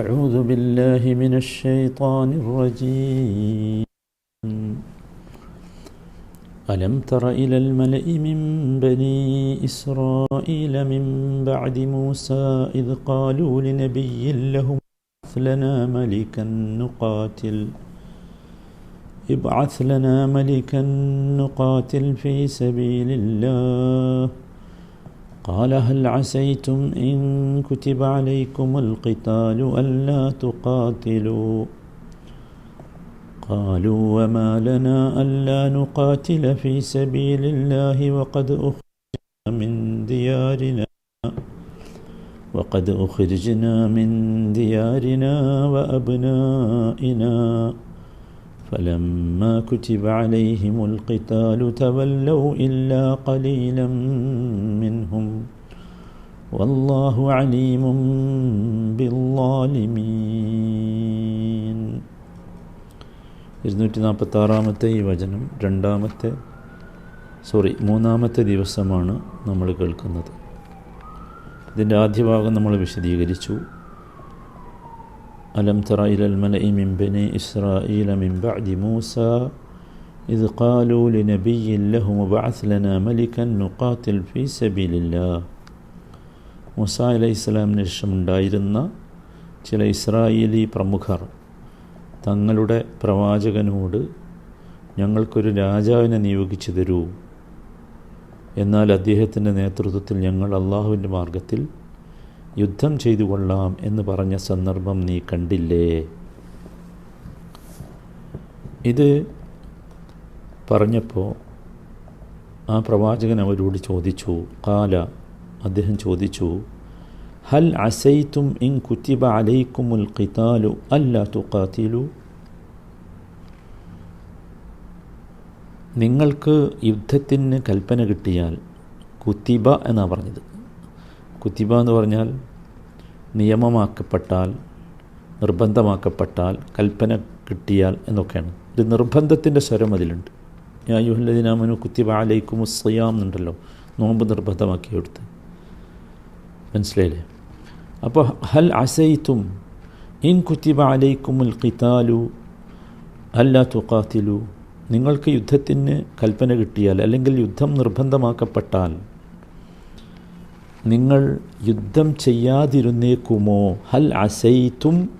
أعوذ بالله من الشيطان الرجيم. ألم تر إلى الملأ من بني إسرائيل من بعد موسى إذ قالوا لنبي لهم ابعث لنا ملكا نقاتل. ابعث لنا ملكا نقاتل في سبيل الله. قال هل عسيتم إن كتب عليكم القتال ألا تقاتلوا؟ قالوا وما لنا ألا نقاتل في سبيل الله وقد أخرجنا من ديارنا وقد أخرجنا من ديارنا وأبنائنا. فلما كتب عليهم القتال تولوا إلا قليلا منهم والله عليم بالظالمين ഇരുന്നൂറ്റി നാൽപ്പത്തി ആറാമത്തെ ഈ വചനം രണ്ടാമത്തെ സോറി മൂന്നാമത്തെ ദിവസമാണ് നമ്മൾ കേൾക്കുന്നത് ഇതിൻ്റെ ആദ്യ ഭാഗം നമ്മൾ വിശദീകരിച്ചു ألم تر إلى الملأ من بني إسرائيل من بعد موسى إذ قالوا لنبي لهم ابعث لنا ملكا نقاتل في سبيل الله മൂസ അലൈഹി ഇസ്ലാമിന് ശേഷമുണ്ടായിരുന്ന ചില ഇസ്രായേലി പ്രമുഖർ തങ്ങളുടെ പ്രവാചകനോട് ഞങ്ങൾക്കൊരു രാജാവിനെ നിയോഗിച്ചു തരൂ എന്നാൽ അദ്ദേഹത്തിൻ്റെ നേതൃത്വത്തിൽ ഞങ്ങൾ അള്ളാഹുവിൻ്റെ മാർഗത്തിൽ യുദ്ധം ചെയ്തു കൊള്ളാം എന്ന് പറഞ്ഞ സന്ദർഭം നീ കണ്ടില്ലേ? ഇത് പറഞ്ഞപ്പോൾ ആ പ്രവാചകൻ അവരോട് ചോദിച്ചു കാല അദ്ദേഹം ചോദിച്ചു ഹൽ അസൈത്തും ഇൻ കുത്തിബ അലൈക്കുമുൽ ഖിതാലു അല്ല തുക്കാത്തിലു നിങ്ങൾക്ക് യുദ്ധത്തിന് കൽപ്പന കിട്ടിയാൽ കുത്തിബ എന്നാണ് പറഞ്ഞത്. കുത്തിബ എന്ന് പറഞ്ഞാൽ നിയമമാക്കപ്പെട്ടാൽ നിർബന്ധമാക്കപ്പെട്ടാൽ കൽപ്പന കിട്ടിയാൽ എന്നൊക്കെയാണ്. ഒരു നിർബന്ധത്തിന്റെ സ്വരം അതിലുണ്ട്. ഞാൻ യായുഹല്ലദിനാമനു കുത്തിബ അലൈക്കും ഉസ്സയാം എന്നുണ്ടല്ലോ. നോമ്പ് നിർബന്ധമാക്കി എടുത്ത് മനസ്സിലായില്ലേ? അപ്പോൾ ഹൽ അസൈത്തും ഇൻ കുത്തിബ അലൈക്കുമുൽ ഖിതാലു അല്ലാ തുക്കാത്തിലു നിങ്ങൾക്ക് യുദ്ധത്തിന് കൽപ്പന കിട്ടിയാൽ അല്ലെങ്കിൽ യുദ്ധം നിർബന്ധമാക്കപ്പെട്ടാൽ നിങ്ങൾ യുദ്ധം ചെയ്യാതിരുന്നേക്കുമോ? ഹൽ അസൈത്തും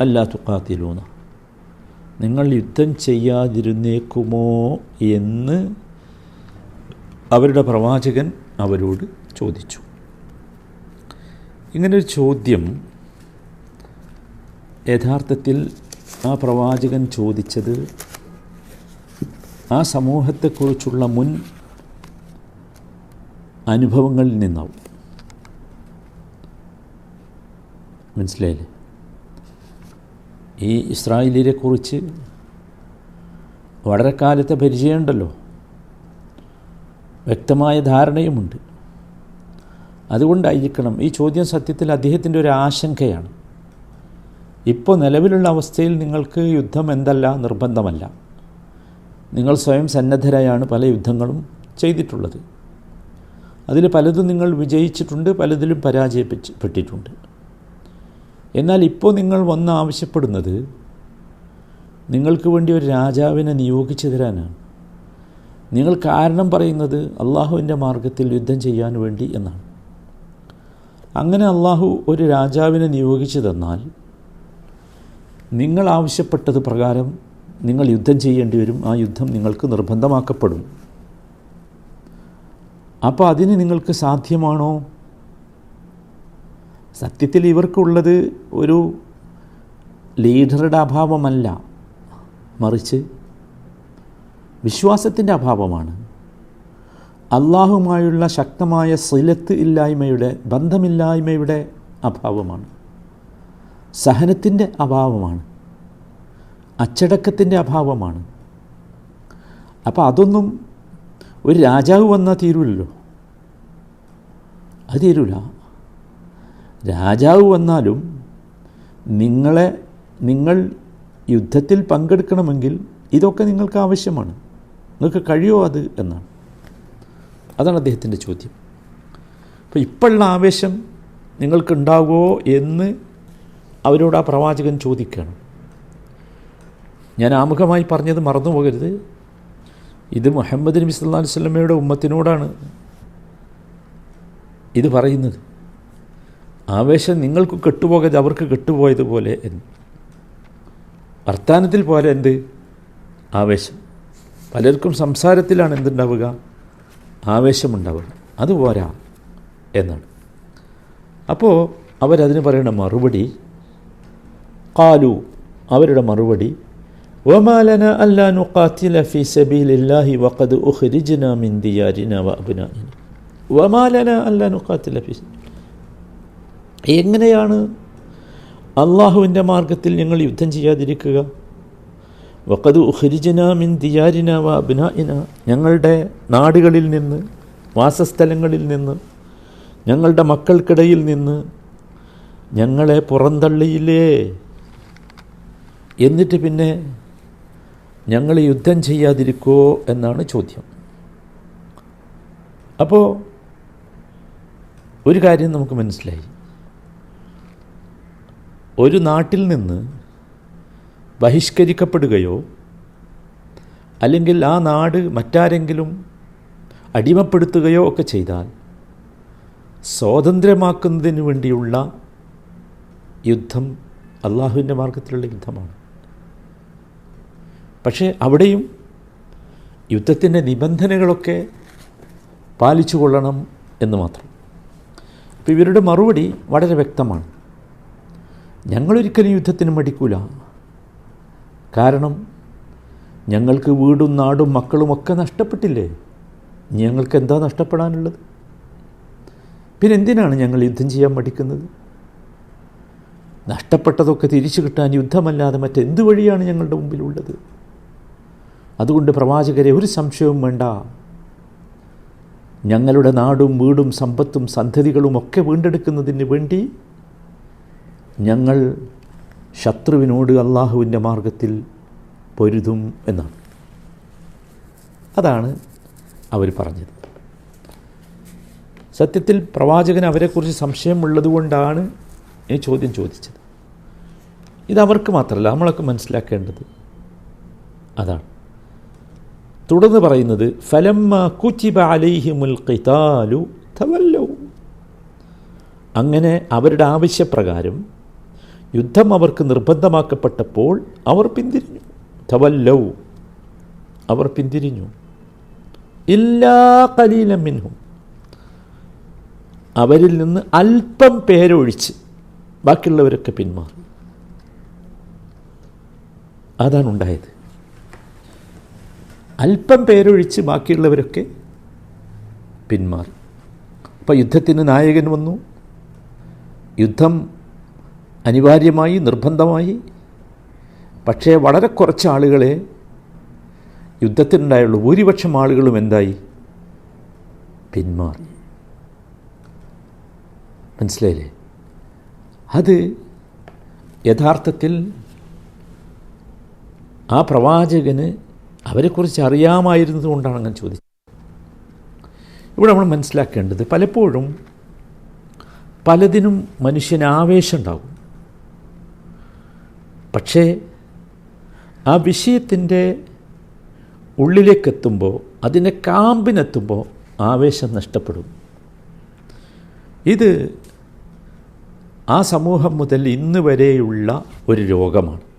അല്ലാ കാത്തിലൂന്ന് നിങ്ങൾ യുദ്ധം ചെയ്യാതിരുന്നേക്കുമോ എന്ന് അവരുടെ പ്രവാചകൻ അവരോട് ചോദിച്ചു. ഇങ്ങനൊരു ചോദ്യം യഥാർത്ഥത്തിൽ ആ പ്രവാചകൻ ചോദിച്ചത് ആ സമൂഹത്തെക്കുറിച്ചുള്ള മുൻ അനുഭവങ്ങളിൽ നിന്നാവും. മനസ്സിലായില്ലേ? ഈ ഇസ്രായേലിനെ കുറിച്ച് വളരെ കാലത്തെ പരിചയമുണ്ടല്ലോ. വ്യക്തമായ ധാരണയുമുണ്ട്. അതുകൊണ്ടായിരിക്കണം ഈ ചോദ്യം സത്യത്തിൽ അദ്ദേഹത്തിന്റെ ഒരു ആശങ്കയാണ്. ഇപ്പോൾ നിലവിലുള്ള അവസ്ഥയിൽ നിങ്ങൾക്ക് യുദ്ധം എന്തല്ല നിർബന്ധമല്ല. നിങ്ങൾ സ്വയം സന്നദ്ധരായാണ് പല യുദ്ധങ്ങളും ചെയ്തിട്ടുള്ളത്. അതിൽ പലതും നിങ്ങൾ വിജയിച്ചിട്ടുണ്ട് പലതിലും പരാജയപ്പെട്ടിട്ടുണ്ട്. എന്നാൽ ഇപ്പോൾ നിങ്ങൾ വന്ന് ആവശ്യപ്പെടുന്നത് നിങ്ങൾക്ക് വേണ്ടി ഒരു രാജാവിനെ നിയോഗിച്ചു തരാനാണ്. നിങ്ങൾ കാരണം പറയുന്നത് അള്ളാഹുവിന്റെ മാർഗത്തിൽ യുദ്ധം ചെയ്യാൻ വേണ്ടി എന്നാണ്. അങ്ങനെ അള്ളാഹു ഒരു രാജാവിനെ നിയോഗിച്ചു തന്നാൽ നിങ്ങൾ ആവശ്യപ്പെട്ടത് പ്രകാരം നിങ്ങൾ യുദ്ധം ചെയ്യേണ്ടി വരും. ആ യുദ്ധം നിങ്ങൾക്ക് നിർബന്ധമാക്കപ്പെടും. അപ്പോൾ അതിന് നിങ്ങൾക്ക് സാധ്യമാണോ? സത്യത്തിൽ ഇവർക്കുള്ളത് ഒരു ലീഡറുടെ അഭാവമല്ല. മറിച്ച് വിശ്വാസത്തിന്റെ അഭാവമാണ്. അള്ളാഹുമായുള്ള ശക്തമായ സിലത്ത് ഇല്ലായ്മയുടെ ബന്ധമില്ലായ്മയുടെ അഭാവമാണ്. സഹനത്തിന്റെ അഭാവമാണ്. അച്ചടക്കത്തിന്റെ അഭാവമാണ്. അപ്പോൾ അതൊന്നും ഒരു രാജാവ് വന്നാൽ തീരുമല്ലോ അത് തീരൂല. രാജാവ് വന്നാലും നിങ്ങളെ നിങ്ങൾ യുദ്ധത്തിൽ പങ്കെടുക്കണമെങ്കിൽ ഇതൊക്കെ നിങ്ങൾക്ക് ആവശ്യമാണ്. നിങ്ങൾക്ക് കഴിയുമോ അത് എന്നാണ്. അതാണ് അദ്ദേഹത്തിന്റെ ചോദ്യം. അപ്പോൾ ഇപ്പോഴുള്ള ആവേശം നിങ്ങൾക്കുണ്ടാകുമോ എന്ന് അവരോട് ആ പ്രവാചകൻ ചോദിക്കുകയാണ്. ഞാൻ ആമുഖമായി പറഞ്ഞത് മറന്നു പോകരുത് ഇത് മുഹമ്മദ് നബി സല്ലാ വല്ലമയുടെ ഉമ്മത്തിനോടാണ് ഇത് പറയുന്നത്. ആവേശം നിങ്ങൾക്ക് കെട്ടുപോകരുത് അവർക്ക് കെട്ടുപോയതുപോലെ എന്ന്. വർത്താനത്തിൽ പോലെ എന്ത്? ആവേശം. പലർക്കും സംസാരത്തിലാണ് എന്തുണ്ടാവുക? ആവേശമുണ്ടാവുക. അത് പോരാ എന്നാണ്. അപ്പോൾ അവരതിന് പറയുന്ന മറുപടി കാലു അവരുടെ മറുപടി അല്ലാ നുഖാത്തില ഫി സബീലില്ലാഹി വഖദ് ഉഖ്രിജ്ന മിൻ ദിയാരിന വ അബ്നാഇന വമാലന അല്ലാ നുഖാത്തില ഫി എങ്ങനെയാണ് അള്ളാഹുവിന്റെ മാർഗത്തിൽ ഞങ്ങൾ യുദ്ധം ചെയ്യാതിരിക്കുക? വഖദ് ഉഖ്രിജ്ന മിൻ ദിയാരിന വ ഞങ്ങളുടെ നാടുകളിൽ നിന്ന് വാസസ്ഥലങ്ങളിൽ നിന്ന് ഞങ്ങളുടെ മക്കൾക്കിടയിൽ നിന്ന് ഞങ്ങളെ പുറന്തള്ളിയില്ലേ? എന്നിട്ട് പിന്നെ ഞങ്ങൾ യുദ്ധം ചെയ്യാതിരിക്കോ എന്നാണ് ചോദ്യം. അപ്പോൾ ഒരു കാര്യം നമുക്ക് മനസ്സിലായി. ഒരു നാട്ടിൽ നിന്ന് ബഹിഷ്കരിക്കപ്പെടുകയോ അല്ലെങ്കിൽ ആ നാട് മറ്റാരെങ്കിലും അടിമപ്പെടുത്തുകയോ ഒക്കെ ചെയ്താൽ സ്വാതന്ത്ര്യമാക്കുന്നതിന് വേണ്ടിയുള്ള യുദ്ധം അള്ളാഹുവിന്റെ മാർഗത്തിലുള്ള യുദ്ധമാണ്. പക്ഷേ അവിടെയും യുദ്ധത്തിന്റെ നിബന്ധനകളൊക്കെ പാലിച്ചു കൊള്ളണം എന്ന് മാത്രം. അപ്പോൾ ഇവരുടെ മറുപടി വളരെ വ്യക്തമാണ്. ഞങ്ങളൊരിക്കലും യുദ്ധത്തിന് മടിക്കൂല. കാരണം ഞങ്ങൾക്ക് വീടും നാടും മക്കളുമൊക്കെ നഷ്ടപ്പെട്ടില്ലേ? ഞങ്ങൾക്ക് എന്താ നഷ്ടപ്പെടാനുള്ളത്? പിന്നെ എന്തിനാണ് ഞങ്ങൾ യുദ്ധം ചെയ്യാൻ മടിക്കുന്നത്? നഷ്ടപ്പെട്ടതൊക്കെ തിരിച്ചു കിട്ടാൻ യുദ്ധമല്ലാതെ മറ്റെന്ത് വഴിയാണ് ഞങ്ങളുടെ മുമ്പിലുള്ളത്? അതുകൊണ്ട് പ്രവാചകരെ ഒരു സംശയവും വേണ്ട. ഞങ്ങളുടെ നാടും വീടും സമ്പത്തും സന്ധതികളും ഒക്കെ വീണ്ടെടുക്കുന്നതിന് വേണ്ടി ഞങ്ങൾ ശത്രുവിനോട് അള്ളാഹുവിന്റെ മാർഗത്തിൽ പൊരുതും എന്നാണ്. അതാണ് അവർ പറഞ്ഞത്. സത്യത്തിൽ പ്രവാചകൻ അവരെക്കുറിച്ച് സംശയമുള്ളതുകൊണ്ടാണ് ഈ ചോദ്യം ചോദിച്ചത്. ഇത് അവർക്ക് മാത്രമല്ല നമ്മളൊക്കെ മനസ്സിലാക്കേണ്ടത് അതാണ്. തുടർന്ന് പറയുന്നത് ഫലമ്മ കുച്ചിബ അലൈഹിമുൽ ഖിതാലു തവല്ലു. അങ്ങനെ അവരുടെ ആവശ്യപ്രകാരം യുദ്ധം അവർക്ക് നിർബന്ധമാക്കപ്പെട്ടപ്പോൾ അവർ പിന്തിരിഞ്ഞു. തവല്ലൗ അവർ പിന്തിരിഞ്ഞു. ഇല്ലാ കലീലം അവരിൽ നിന്ന് അല്പം പേരൊഴിച്ച് ബാക്കിയുള്ളവരൊക്കെ പിന്മാറി. അതാണ് ഉണ്ടായത് അല്പം പേരൊഴിച്ച് ബാക്കിയുള്ളവരൊക്കെ പിന്മാറി. അപ്പോൾ യുദ്ധത്തിന് നായകൻ വന്നു. യുദ്ധം അനിവാര്യമായി നിർബന്ധമായി. പക്ഷേ വളരെ കുറച്ച് ആളുകളെ യുദ്ധത്തിനുണ്ടായുള്ളൂ ഭൂരിപക്ഷം ആളുകളും എന്തായി? പിന്മാറി. മനസ്സിലായില്ലേ? അത് യഥാർത്ഥത്തിൽ ആ പ്രവാചകന് അവരെക്കുറിച്ച് അറിയാമായിരുന്നത് കൊണ്ടാണ് അങ്ങനെ ചോദിച്ചത്. ഇവിടെ നമ്മൾ മനസ്സിലാക്കേണ്ടത് പലപ്പോഴും പലതിനും മനുഷ്യന് ആവേശം ഉണ്ടാകും. പക്ഷേ ആ വിഷയത്തിന്റെ ഉള്ളിലേക്കെത്തുമ്പോൾ അതിന്റെ കാമ്പിനെത്തുമ്പോൾ ആവേശം നഷ്ടപ്പെടും. ഇത് ആ സമൂഹം മുതൽ ഇന്ന് വരെയുള്ള ഒരു രോഗമാണ്.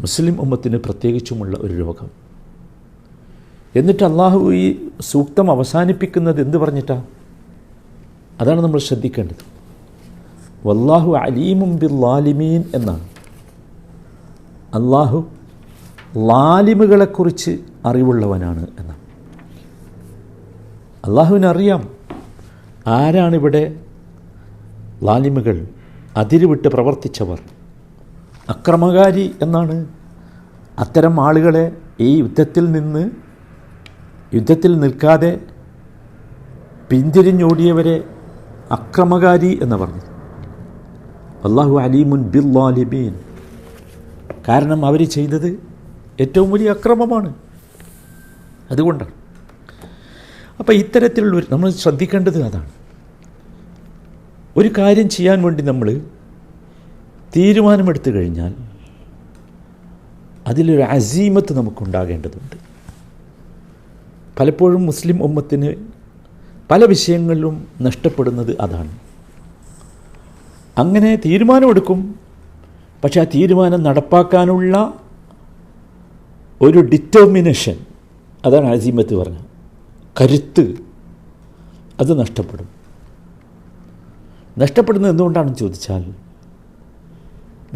മുസ്ലിം ഉമ്മത്തിന് പ്രത്യേകിച്ചുമുള്ള ഒരു രോഗം. എന്നിട്ട് അള്ളാഹു ഈ സൂക്തം അവസാനിപ്പിക്കുന്നത് എന്ത് പറഞ്ഞിട്ടാ? അതാണ് നമ്മൾ ശ്രദ്ധിക്കേണ്ടത്. വല്ലാഹു അലീമും ബിൽ ലാലിമീൻ എന്നാണ്. അള്ളാഹു ലാലിമുകളെക്കുറിച്ച് അറിവുള്ളവനാണ് എന്നാണ്. അള്ളാഹുവിനറിയാം ആരാണിവിടെ ലാലിമുകൾ അതിരുവിട്ട് പ്രവർത്തിച്ചവർ. അക്രമകാരി എന്നാണ്. അത്തരം ആളുകളെ ഈ യുദ്ധത്തിൽ നിന്ന് യുദ്ധത്തിൽ നിൽക്കാതെ പിന്തിരിഞ്ഞോടിയവരെ അക്രമകാരി എന്ന് പറഞ്ഞു. അള്ളാഹു അലീമുൻ ബില്ലാലിബീൻ കാരണം അവർ ചെയ്തത് ഏറ്റവും വലിയ അക്രമമാണ്. അതുകൊണ്ടാണ്. അപ്പോൾ ഇത്തരത്തിലുള്ള നമ്മൾ ശ്രദ്ധിക്കേണ്ടത് അതാണ്. ഒരു കാര്യം ചെയ്യാൻ വേണ്ടി നമ്മൾ തീരുമാനമെടുത്തു കഴിഞ്ഞാൽ അതിലൊരു അസീമത്ത് നമുക്കുണ്ടാകേണ്ടതുണ്ട്. പലപ്പോഴും മുസ്ലിം ഉമ്മത്തിന് പല വിഷയങ്ങളിലും നഷ്ടപ്പെടുന്നത് അതാണ്. അങ്ങനെ തീരുമാനമെടുക്കും. പക്ഷെ ആ തീരുമാനം നടപ്പാക്കാനുള്ള ഒരു ഡിറ്റർമിനേഷൻ അതാണ് അസീമത്ത് പറഞ്ഞ കരുത്ത് അത് നഷ്ടപ്പെടും. നഷ്ടപ്പെടുന്നത് എന്തുകൊണ്ടാണെന്ന് ചോദിച്ചാൽ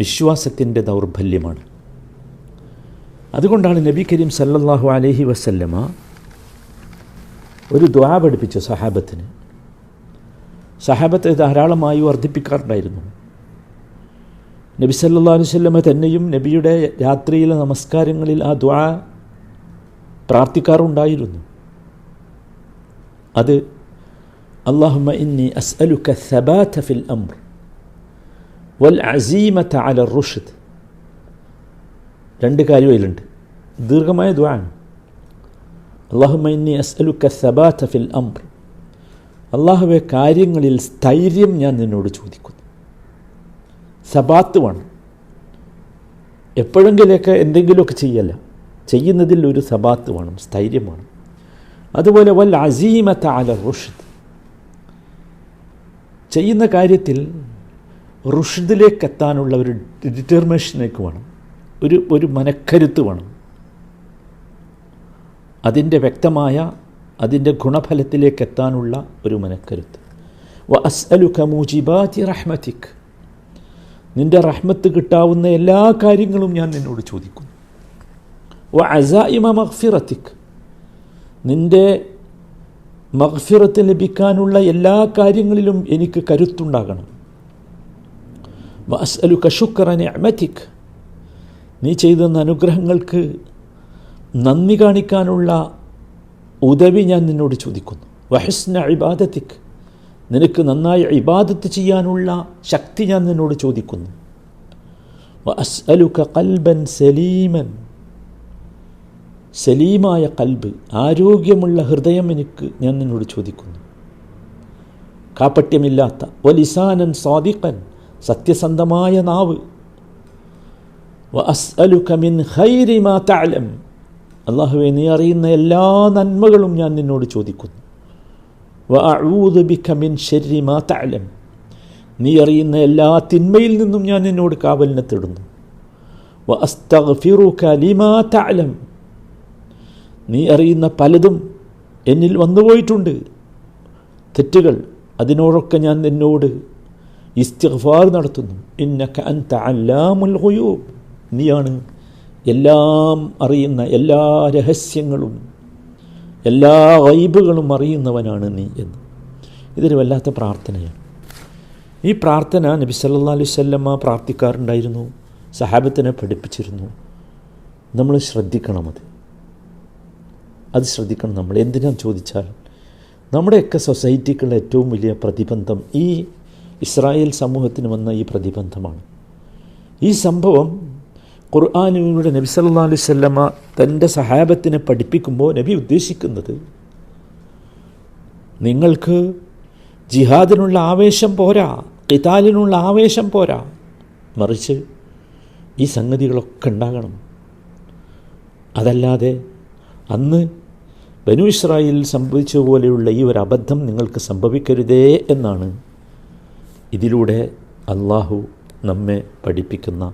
വിശ്വാസത്തിന്റെ ദൗർബല്യമാണ്. അതുകൊണ്ടാണ് നബി കരീം സല്ലല്ലാഹു അലഹി വസല്ലമ ഒരു ദ്വാ പഠിപ്പിച്ചു സഹാബത്തിന്. സഹാബത്തെ ധാരാളമായി വർദ്ധിപ്പിക്കാറുണ്ടായിരുന്നു. നബി സല്ലാ അലൈഹി വസല്ലമ തന്നെയും നബിയുടെ രാത്രിയിലെ നമസ്കാരങ്ങളിൽ ആ ദ്വാ പ്രാർത്ഥിക്കാറുണ്ടായിരുന്നു. അത് അള്ളാഹുമ ഇന്നി അസ്അലുക സബാത ഫിൽ അംർ. വൽ അസീമത അല റുഷ്ദ്. രണ്ട് കാര്യം അതിലുണ്ട് ദീർഘമായ ദ്വാണ് അള്ളാഹുമൈനി അസ്അലുക്ക അസ്അലുക സബാത ഫിൽ അംർ. അള്ളാഹുവെ കാര്യങ്ങളിൽ സ്ഥൈര്യം ഞാൻ നിന്നോട് ചോദിക്കുന്നു. സബാത്ത് വേണം. എപ്പോഴെങ്കിലൊക്കെ എന്തെങ്കിലുമൊക്കെ ചെയ്യല്ല. ചെയ്യുന്നതിൽ ഒരു സബാത്ത് വേണം സ്ഥൈര്യം വേണം. അതുപോലെ വൽ അസീമത്ത അല റുഷ്ദ്. ചെയ്യുന്ന കാര്യത്തിൽ റുഷ്ദിലേക്ക് എത്താനുള്ള ഒരു ഡിറ്റർമിനേഷനേക്ക് വേണം. ഒരു ഒരു മനക്കരുത്ത് വേണം. അതിന്റെ വ്യക്തമായ അതിന്റെ ഗുണഫലത്തിലേക്ക് എത്താനുള്ള ഒരു മനക്കരുത്ത്. വ അസ്അലുക മൂജിബാതി റഹ്മത്തിക് നിന്റെ റഹ്മത്ത് കിട്ടാവുന്ന എല്ലാ കാര്യങ്ങളും ഞാൻ നിന്നോട് ചോദിക്കുന്നു. വ അസായിമ മഗ്ഫിറത്തിക് നിന്റെ മഗ്ഫിറത്ത് ലഭിക്കാനുള്ള എല്ലാ കാര്യങ്ങളിലും എനിക്ക് കരുത്തുണ്ടാകണം. വ അസ്അലുക ശുക്ര നിഅമതിക്. നീ ചെയ്ത അനുഗ്രഹങ്ങൾക്ക് നന്ദി കാണിക്കാനുള്ള ഉദവി ഞാൻ നിന്നോട് ചോദിക്കുന്നു. വഹസ്ന ഇബാദത്തിക് നിനക്ക് നന്നായി ഇബാദത്ത് ചെയ്യാനുള്ള ശക്തി ഞാൻ നിന്നോട് ചോദിക്കുന്നു. വ അസ്അലുക കൽബൻ സലീമൻ. സലീമായ കൽബ് ആരോഗ്യമുള്ള ഹൃദയം എനിക്ക് ഞാൻ നിന്നോട് ചോദിക്കുന്നു. കാപ്പട്യമില്ലാത്ത വലിസാനൻ സ്വാദിഖൻ സത്യസന്ധമായ നാവ്. അള്ളാഹുവെ നീ അറിയുന്ന എല്ലാ നന്മകളും ഞാൻ നിന്നോട് ചോദിക്കുന്നു. നീ അറിയുന്ന എല്ലാ തിന്മയിൽ നിന്നും ഞാൻ നിന്നോട് കാവലിനെ തേടുന്നു. നീ അറിയുന്ന പലതും എന്നിൽ വന്നുപോയിട്ടുണ്ട്. തെറ്റുകൾ അതിനോടൊക്കെ ഞാൻ നിന്നോട് ഇസ്തിഗ്ഫാർ നടത്തുന്നു. ഇന്നക അൻത അല്ലാമുൽ ഗുയൂബ്. നീയാണ് എല്ലാം അറിയുന്ന എല്ലാ രഹസ്യങ്ങളും എല്ലാ വൈബുകളും അറിയുന്നവനാണ് നീ എന്ന്. ഇതൊരു വല്ലാത്ത പ്രാർത്ഥനയാണ്. ഈ പ്രാർത്ഥന നബി സല്ലാ അലൈഹി സ്വല്ലമ്മ പ്രാർത്ഥിക്കാറുണ്ടായിരുന്നു സഹാബത്തിനെ പഠിപ്പിച്ചിരുന്നു. നമ്മൾ ശ്രദ്ധിക്കണം അത്. അത് ശ്രദ്ധിക്കണം നമ്മൾ. എന്തിനാ ചോദിച്ചാൽ നമ്മുടെയൊക്കെ സൊസൈറ്റിക്കുള്ള ഏറ്റവും വലിയ പ്രതിബന്ധം ഈ ഇസ്രായേൽ സമൂഹത്തിന് വന്ന ഈ പ്രതിബന്ധമാണ്. ഈ സംഭവം ഖുർആാനിലൂടെ നബി സല്ലാ അലൈഹി സ്വല്ലമ്മ തന്റെ സഹാബത്തിനെ പഠിപ്പിക്കുമ്പോൾ നബി ഉദ്ദേശിക്കുന്നത് നിങ്ങൾക്ക് ജിഹാദിനുള്ള ആവേശം പോരാ കിതാലിനുള്ള ആവേശം പോരാ മറിച്ച് ഈ സംഗതികളൊക്കെ ഉണ്ടാകണം. അതല്ലാതെ അന്ന് ബനു ഇസ്രായേലിൽ സംഭവിച്ച പോലെയുള്ള ഈ ഒരു അബദ്ധം നിങ്ങൾക്ക് സംഭവിക്കരുതേ എന്നാണ് ഇതിലൂടെ അള്ളാഹു നമ്മെ പഠിപ്പിക്കുന്ന